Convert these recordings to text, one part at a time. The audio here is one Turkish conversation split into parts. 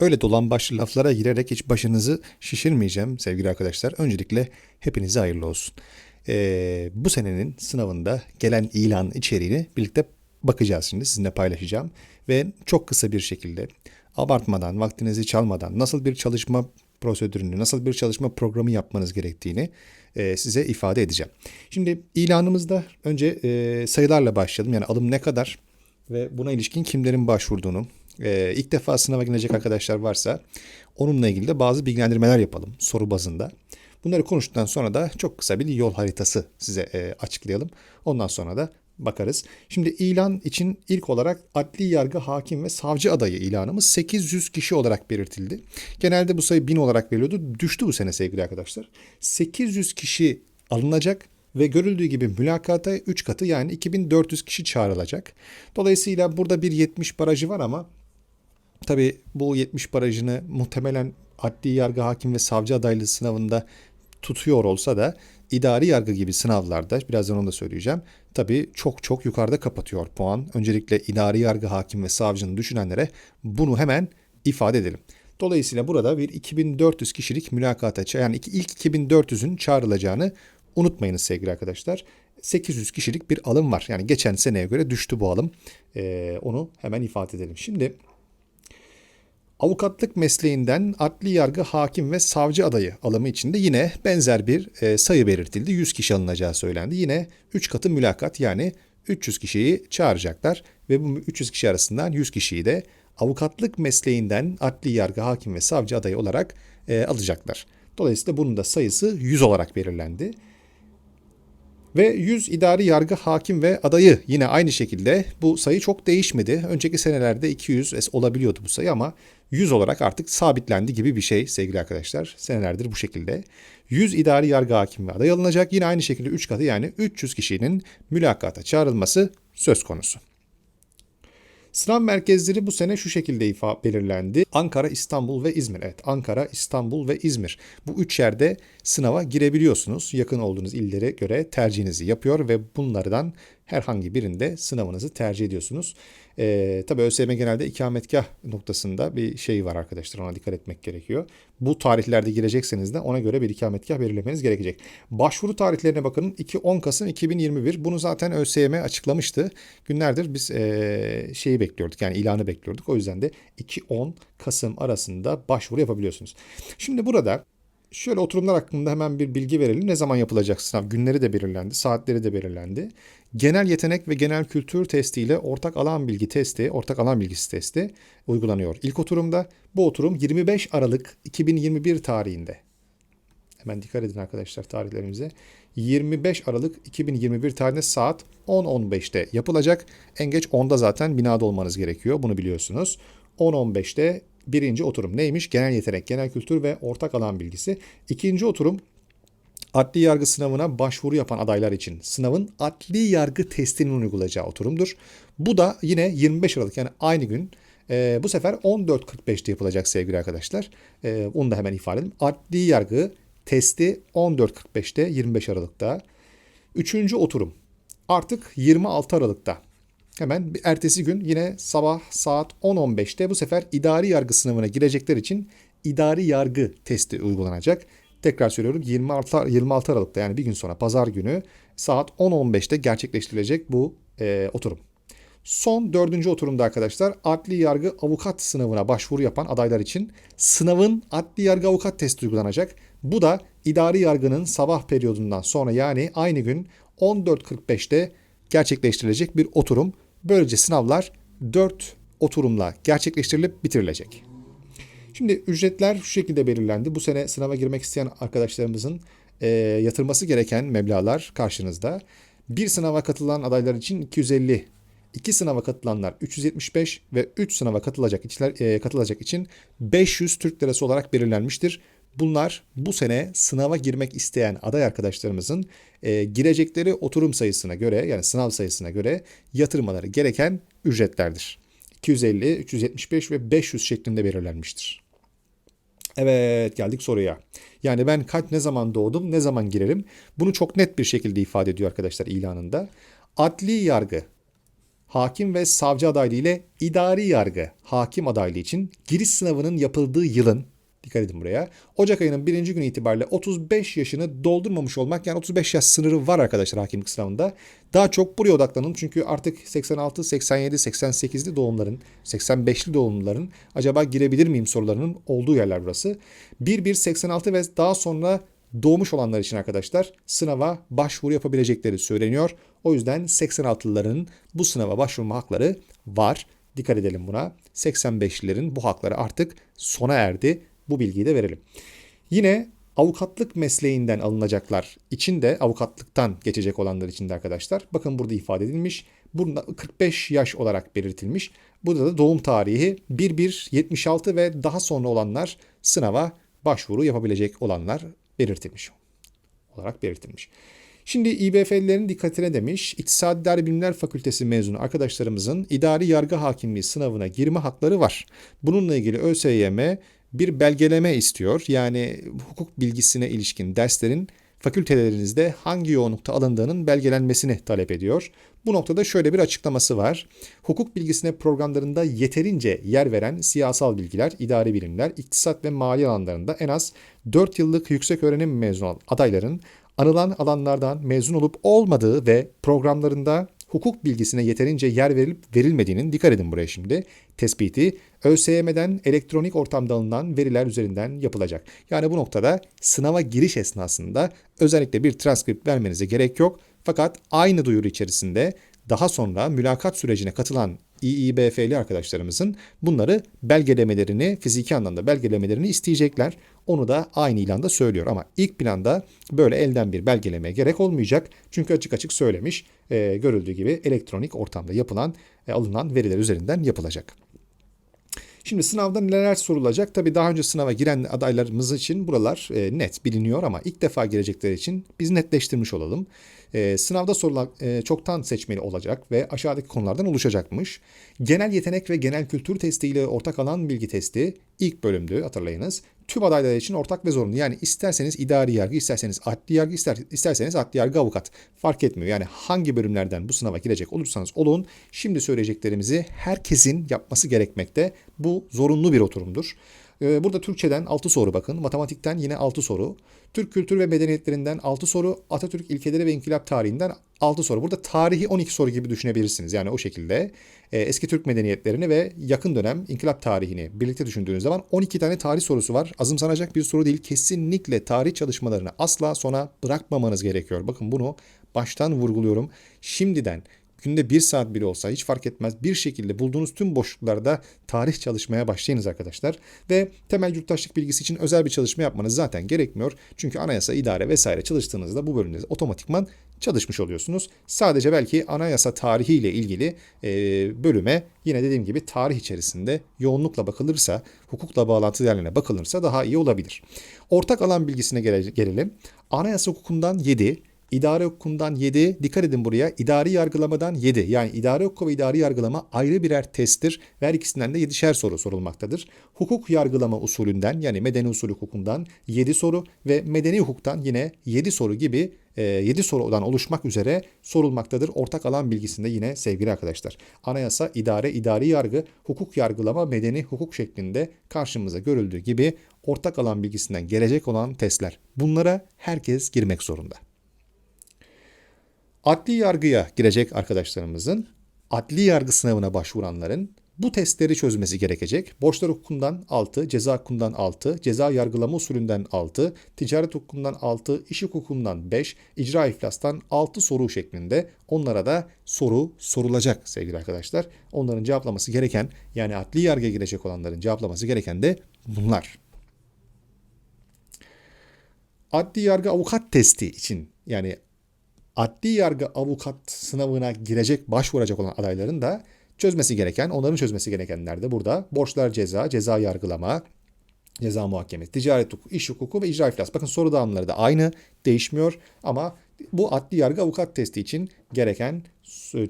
Öyle dolan başlı laflara girerek hiç başınızı şişirmeyeceğim sevgili arkadaşlar. Öncelikle hepinize hayırlı olsun. Ee, bu senenin sınavında gelen ilan içeriğini birlikte bakacağız şimdi sizinle paylaşacağım. Ve çok kısa bir şekilde abartmadan, vaktinizi çalmadan nasıl bir çalışma prosedürünü, nasıl bir çalışma programı yapmanız gerektiğini e, size ifade edeceğim. Şimdi ilanımızda önce e, sayılarla başlayalım. Yani alım ne kadar ve buna ilişkin kimlerin başvurduğunu, e, ilk defa sınava girecek arkadaşlar varsa onunla ilgili de bazı bilgilendirmeler yapalım soru bazında. Bunları konuştuktan sonra da çok kısa bir yol haritası size e, açıklayalım. Ondan sonra da bakarız. Şimdi ilan için ilk olarak adli yargı hakim ve savcı adayı ilanımız 800 kişi olarak belirtildi. Genelde bu sayı 1000 olarak veriliyordu. Düştü bu sene sevgili arkadaşlar. 800 kişi alınacak ve görüldüğü gibi mülakata 3 katı yani 2400 kişi çağrılacak. Dolayısıyla burada bir 70 barajı var ama tabi bu 70 barajını muhtemelen adli yargı hakim ve savcı adaylığı sınavında tutuyor olsa da idari yargı gibi sınavlarda birazdan onu da söyleyeceğim. Tabii çok çok yukarıda kapatıyor puan. Öncelikle idari yargı hakim ve savcının düşünenlere bunu hemen ifade edelim. Dolayısıyla burada bir 2400 kişilik mülakata yani ilk 2400'ün çağrılacağını unutmayınız sevgili arkadaşlar. 800 kişilik bir alım var. Yani geçen seneye göre düştü bu alım. Ee, onu hemen ifade edelim. Şimdi Avukatlık mesleğinden adli yargı hakim ve savcı adayı alımı içinde yine benzer bir e, sayı belirtildi. 100 kişi alınacağı söylendi. Yine 3 katı mülakat yani 300 kişiyi çağıracaklar ve bu 300 kişi arasından 100 kişiyi de avukatlık mesleğinden adli yargı hakim ve savcı adayı olarak e, alacaklar. Dolayısıyla bunun da sayısı 100 olarak belirlendi. Ve 100 idari yargı hakim ve adayı yine aynı şekilde bu sayı çok değişmedi. Önceki senelerde 200 olabiliyordu bu sayı ama 100 olarak artık sabitlendi gibi bir şey sevgili arkadaşlar. Senelerdir bu şekilde. 100 idari yargı hakim ve aday alınacak. Yine aynı şekilde 3 katı yani 300 kişinin mülakata çağrılması söz konusu. Sınav merkezleri bu sene şu şekilde ifa belirlendi. Ankara, İstanbul ve İzmir. Evet Ankara, İstanbul ve İzmir. Bu üç yerde sınava girebiliyorsunuz. Yakın olduğunuz illere göre tercihinizi yapıyor ve bunlardan herhangi birinde sınavınızı tercih ediyorsunuz. Ee, tabii ÖSYM genelde ikametgah noktasında bir şey var arkadaşlar ona dikkat etmek gerekiyor. Bu tarihlerde girecekseniz de ona göre bir ikametgah belirlemeniz gerekecek. Başvuru tarihlerine bakın 2-10 Kasım 2021 bunu zaten ÖSYM açıklamıştı. Günlerdir biz ee, şeyi bekliyorduk yani ilanı bekliyorduk. O yüzden de 2-10 Kasım arasında başvuru yapabiliyorsunuz. Şimdi burada Şöyle oturumlar hakkında hemen bir bilgi verelim. Ne zaman yapılacak sınav? Günleri de belirlendi, saatleri de belirlendi. Genel yetenek ve genel kültür testi ile ortak alan bilgi testi, ortak alan bilgisi testi uygulanıyor. İlk oturumda bu oturum 25 Aralık 2021 tarihinde. Hemen dikkat edin arkadaşlar tarihlerimize. 25 Aralık 2021 tarihinde saat 10.15'te yapılacak. En geç 10'da zaten binada olmanız gerekiyor. Bunu biliyorsunuz. 10.15'te birinci oturum neymiş? Genel yetenek, genel kültür ve ortak alan bilgisi. İkinci oturum adli yargı sınavına başvuru yapan adaylar için sınavın adli yargı testinin uygulayacağı oturumdur. Bu da yine 25 Aralık yani aynı gün e, bu sefer 14.45'te yapılacak sevgili arkadaşlar. E, onu da hemen ifade edelim. Adli yargı testi 14.45'te 25 Aralık'ta. Üçüncü oturum artık 26 Aralık'ta Hemen ertesi gün yine sabah saat 10.15'te bu sefer idari yargı sınavına girecekler için idari yargı testi uygulanacak. Tekrar söylüyorum 26, 26 Aralık'ta yani bir gün sonra pazar günü saat 10.15'te gerçekleştirilecek bu e, oturum. Son dördüncü oturumda arkadaşlar adli yargı avukat sınavına başvuru yapan adaylar için sınavın adli yargı avukat testi uygulanacak. Bu da idari yargının sabah periyodundan sonra yani aynı gün 14.45'te gerçekleştirilecek bir oturum. Böylece sınavlar 4 oturumla gerçekleştirilip bitirilecek. Şimdi ücretler şu şekilde belirlendi. Bu sene sınava girmek isteyen arkadaşlarımızın e, yatırması gereken meblalar karşınızda. Bir sınava katılan adaylar için 250, iki sınava katılanlar 375 ve 3 sınava katılacak, içler, e, katılacak için 500 Türk Lirası olarak belirlenmiştir. Bunlar bu sene sınava girmek isteyen aday arkadaşlarımızın e, girecekleri oturum sayısına göre yani sınav sayısına göre yatırmaları gereken ücretlerdir. 250, 375 ve 500 şeklinde belirlenmiştir. Evet geldik soruya. Yani ben kaç ne zaman doğdum, ne zaman girerim? Bunu çok net bir şekilde ifade ediyor arkadaşlar ilanında. Adli yargı hakim ve savcı adaylığı ile idari yargı hakim adaylığı için giriş sınavının yapıldığı yılın Dikkat edin buraya. Ocak ayının birinci günü itibariyle 35 yaşını doldurmamış olmak yani 35 yaş sınırı var arkadaşlar hakimlik sınavında. Daha çok buraya odaklanın çünkü artık 86, 87, 88'li doğumların, 85'li doğumluların acaba girebilir miyim sorularının olduğu yerler burası. 1-1, 86 ve daha sonra doğmuş olanlar için arkadaşlar sınava başvuru yapabilecekleri söyleniyor. O yüzden 86'lıların bu sınava başvurma hakları var. Dikkat edelim buna. 85'lilerin bu hakları artık sona erdi. Bu bilgiyi de verelim. Yine avukatlık mesleğinden alınacaklar için de avukatlıktan geçecek olanlar için de arkadaşlar. Bakın burada ifade edilmiş. Burada 45 yaş olarak belirtilmiş. Burada da doğum tarihi 1176 ve daha sonra olanlar sınava başvuru yapabilecek olanlar belirtilmiş olarak belirtilmiş. Şimdi İBF'lilerin dikkatine demiş, İktisadi İdari Bilimler Fakültesi mezunu arkadaşlarımızın idari yargı hakimliği sınavına girme hakları var. Bununla ilgili ÖSYM bir belgeleme istiyor. Yani hukuk bilgisine ilişkin derslerin fakültelerinizde hangi yoğunlukta alındığının belgelenmesini talep ediyor. Bu noktada şöyle bir açıklaması var. Hukuk bilgisine programlarında yeterince yer veren siyasal bilgiler, idari bilimler, iktisat ve mali alanlarında en az 4 yıllık yüksek öğrenim mezunu adayların anılan alanlardan mezun olup olmadığı ve programlarında hukuk bilgisine yeterince yer verilip verilmediğinin dikkat edin buraya şimdi tespiti ÖSYM'den elektronik ortamda alınan veriler üzerinden yapılacak. Yani bu noktada sınava giriş esnasında özellikle bir transkript vermenize gerek yok. Fakat aynı duyuru içerisinde daha sonra mülakat sürecine katılan İİBF'li arkadaşlarımızın bunları belgelemelerini, fiziki anlamda belgelemelerini isteyecekler. Onu da aynı ilanda söylüyor ama ilk planda böyle elden bir belgelemeye gerek olmayacak. Çünkü açık açık söylemiş, e, görüldüğü gibi elektronik ortamda yapılan, e, alınan veriler üzerinden yapılacak. Şimdi sınavda neler sorulacak? Tabii daha önce sınava giren adaylarımız için buralar e, net biliniyor ama ilk defa girecekleri için biz netleştirmiş olalım. E, sınavda sorulan e, çoktan seçmeli olacak ve aşağıdaki konulardan oluşacakmış. Genel yetenek ve genel kültür testi ile ortak alan bilgi testi ilk bölümdü hatırlayınız. Tüm adaylar için ortak ve zorunlu. Yani isterseniz idari yargı, isterseniz adli yargı, ister, isterseniz adli yargı avukat fark etmiyor. Yani hangi bölümlerden bu sınava girecek olursanız olun şimdi söyleyeceklerimizi herkesin yapması gerekmekte. Bu zorunlu bir oturumdur. Ee, burada Türkçeden 6 soru bakın. Matematikten yine 6 soru. Türk kültür ve medeniyetlerinden 6 soru. Atatürk ilkeleri ve inkılap tarihinden 6 soru. Burada tarihi 12 soru gibi düşünebilirsiniz. Yani o şekilde e, eski Türk medeniyetlerini ve yakın dönem inkılap tarihini birlikte düşündüğünüz zaman 12 tane tarih sorusu var. Azımsanacak bir soru değil. Kesinlikle tarih çalışmalarını asla sona bırakmamanız gerekiyor. Bakın bunu baştan vurguluyorum. Şimdiden günde bir saat bile olsa hiç fark etmez bir şekilde bulduğunuz tüm boşluklarda tarih çalışmaya başlayınız arkadaşlar. Ve temel yurttaşlık bilgisi için özel bir çalışma yapmanız zaten gerekmiyor. Çünkü anayasa, idare vesaire çalıştığınızda bu bölümde otomatikman çalışmış oluyorsunuz. Sadece belki anayasa tarihiyle ilgili e, bölüme yine dediğim gibi tarih içerisinde yoğunlukla bakılırsa, hukukla bağlantılı yerlerine bakılırsa daha iyi olabilir. Ortak alan bilgisine gelelim. Anayasa hukukundan 7, İdare hukukundan 7, dikkat edin buraya, idari yargılamadan 7. Yani idare hukuku ve idari yargılama ayrı birer testtir ve her ikisinden de 7'şer soru sorulmaktadır. Hukuk yargılama usulünden yani medeni usul hukukundan 7 soru ve medeni hukuktan yine 7 soru gibi 7 e, sorudan oluşmak üzere sorulmaktadır. Ortak alan bilgisinde yine sevgili arkadaşlar. Anayasa, idare, idari yargı, hukuk yargılama, medeni hukuk şeklinde karşımıza görüldüğü gibi ortak alan bilgisinden gelecek olan testler. Bunlara herkes girmek zorunda. Adli yargıya girecek arkadaşlarımızın adli yargı sınavına başvuranların bu testleri çözmesi gerekecek. Borçlar hukukundan 6, ceza hukukundan 6, ceza yargılama usulünden 6, ticaret hukukundan 6, iş hukukundan 5, icra iflastan 6 soru şeklinde onlara da soru sorulacak sevgili arkadaşlar. Onların cevaplaması gereken yani adli yargıya girecek olanların cevaplaması gereken de bunlar. Adli yargı avukat testi için yani adli yargı avukat sınavına girecek, başvuracak olan adayların da çözmesi gereken, onların çözmesi gerekenler de burada. Borçlar ceza, ceza yargılama, ceza muhakemesi, ticaret hukuku, iş hukuku ve icra iflas. Bakın soru dağılımları da aynı, değişmiyor ama bu adli yargı avukat testi için gereken,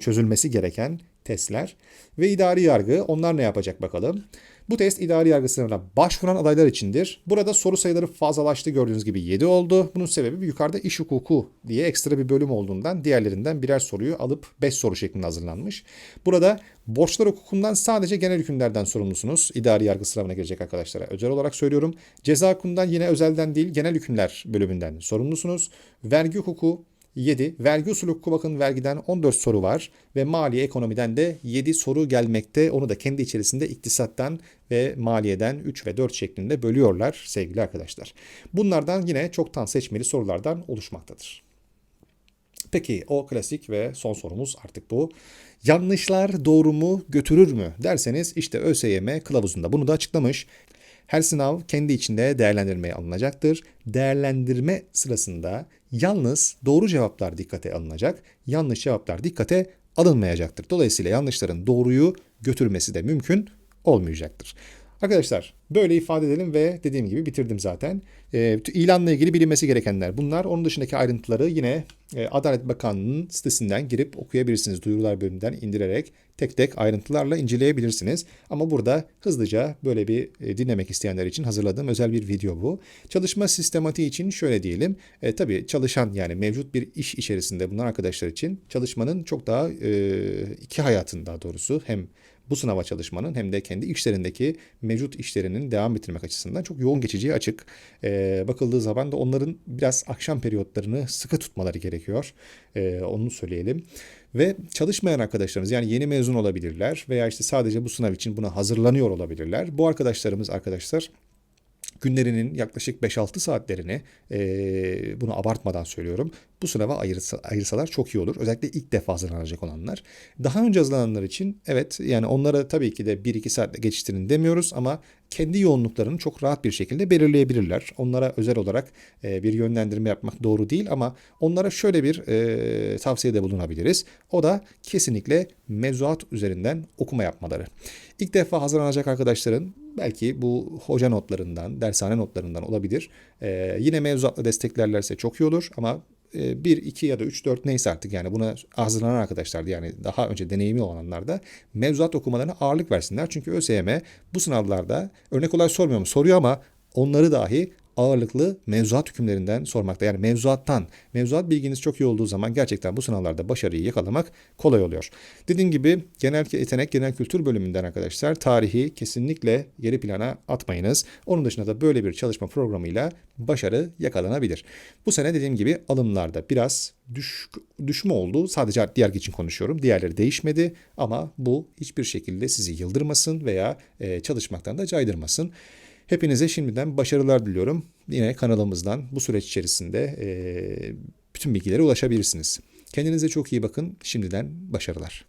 çözülmesi gereken testler ve idari yargı onlar ne yapacak bakalım. Bu test idari yargı sınavına başvuran adaylar içindir. Burada soru sayıları fazlalaştı gördüğünüz gibi 7 oldu. Bunun sebebi yukarıda iş hukuku diye ekstra bir bölüm olduğundan diğerlerinden birer soruyu alıp 5 soru şeklinde hazırlanmış. Burada borçlar hukukundan sadece genel hükümlerden sorumlusunuz. İdari yargı sınavına girecek arkadaşlara özel olarak söylüyorum. Ceza hukukundan yine özelden değil genel hükümler bölümünden sorumlusunuz. Vergi hukuku 7. Vergi usulü hukuku bakın vergiden 14 soru var ve maliye ekonomiden de 7 soru gelmekte. Onu da kendi içerisinde iktisattan ve maliyeden 3 ve 4 şeklinde bölüyorlar sevgili arkadaşlar. Bunlardan yine çoktan seçmeli sorulardan oluşmaktadır. Peki o klasik ve son sorumuz artık bu. Yanlışlar doğru mu götürür mü derseniz işte ÖSYM kılavuzunda bunu da açıklamış. Her sınav kendi içinde değerlendirmeye alınacaktır. Değerlendirme sırasında yalnız doğru cevaplar dikkate alınacak, yanlış cevaplar dikkate alınmayacaktır. Dolayısıyla yanlışların doğruyu götürmesi de mümkün olmayacaktır. Arkadaşlar böyle ifade edelim ve dediğim gibi bitirdim zaten. E, ilanla ilgili bilinmesi gerekenler bunlar. Onun dışındaki ayrıntıları yine e, Adalet Bakanlığı'nın sitesinden girip okuyabilirsiniz. Duyurular bölümünden indirerek tek tek ayrıntılarla inceleyebilirsiniz. Ama burada hızlıca böyle bir e, dinlemek isteyenler için hazırladığım özel bir video bu. Çalışma sistematiği için şöyle diyelim. E, tabii çalışan yani mevcut bir iş içerisinde bulunan arkadaşlar için çalışmanın çok daha e, iki hayatın daha doğrusu hem bu sınava çalışmanın hem de kendi işlerindeki mevcut işlerinin devam ettirmek açısından çok yoğun geçiciye açık. Ee, bakıldığı zaman da onların biraz akşam periyotlarını sıkı tutmaları gerekiyor. Ee, onu söyleyelim. Ve çalışmayan arkadaşlarımız yani yeni mezun olabilirler veya işte sadece bu sınav için buna hazırlanıyor olabilirler. Bu arkadaşlarımız arkadaşlar günlerinin yaklaşık 5-6 saatlerini e, bunu abartmadan söylüyorum bu sınava ayırsa, ayırsalar çok iyi olur. Özellikle ilk defa hazırlanacak olanlar. Daha önce hazırlananlar için evet yani onlara tabii ki de 1-2 saatte geçiştirin demiyoruz ama kendi yoğunluklarını çok rahat bir şekilde belirleyebilirler. Onlara özel olarak e, bir yönlendirme yapmak doğru değil ama onlara şöyle bir e, tavsiyede bulunabiliriz. O da kesinlikle mevzuat üzerinden okuma yapmaları. İlk defa hazırlanacak arkadaşların belki bu hoca notlarından, dershane notlarından olabilir. E, yine mevzuatla desteklerlerse çok iyi olur ama 1, 2 ya da 3, 4 neyse artık yani buna hazırlanan arkadaşlar yani daha önce deneyimli olanlar da mevzuat okumalarına ağırlık versinler. Çünkü ÖSYM bu sınavlarda örnek olay sormuyor mu? Soruyor ama onları dahi ağırlıklı mevzuat hükümlerinden sormakta. Yani mevzuattan, mevzuat bilginiz çok iyi olduğu zaman gerçekten bu sınavlarda başarıyı yakalamak kolay oluyor. Dediğim gibi genel yetenek, genel kültür bölümünden arkadaşlar tarihi kesinlikle geri plana atmayınız. Onun dışında da böyle bir çalışma programıyla başarı yakalanabilir. Bu sene dediğim gibi alımlarda biraz düş, düşme oldu. Sadece diğer için konuşuyorum. Diğerleri değişmedi ama bu hiçbir şekilde sizi yıldırmasın veya e, çalışmaktan da caydırmasın. Hepinize şimdiden başarılar diliyorum. Yine kanalımızdan bu süreç içerisinde bütün bilgilere ulaşabilirsiniz. Kendinize çok iyi bakın. Şimdiden başarılar.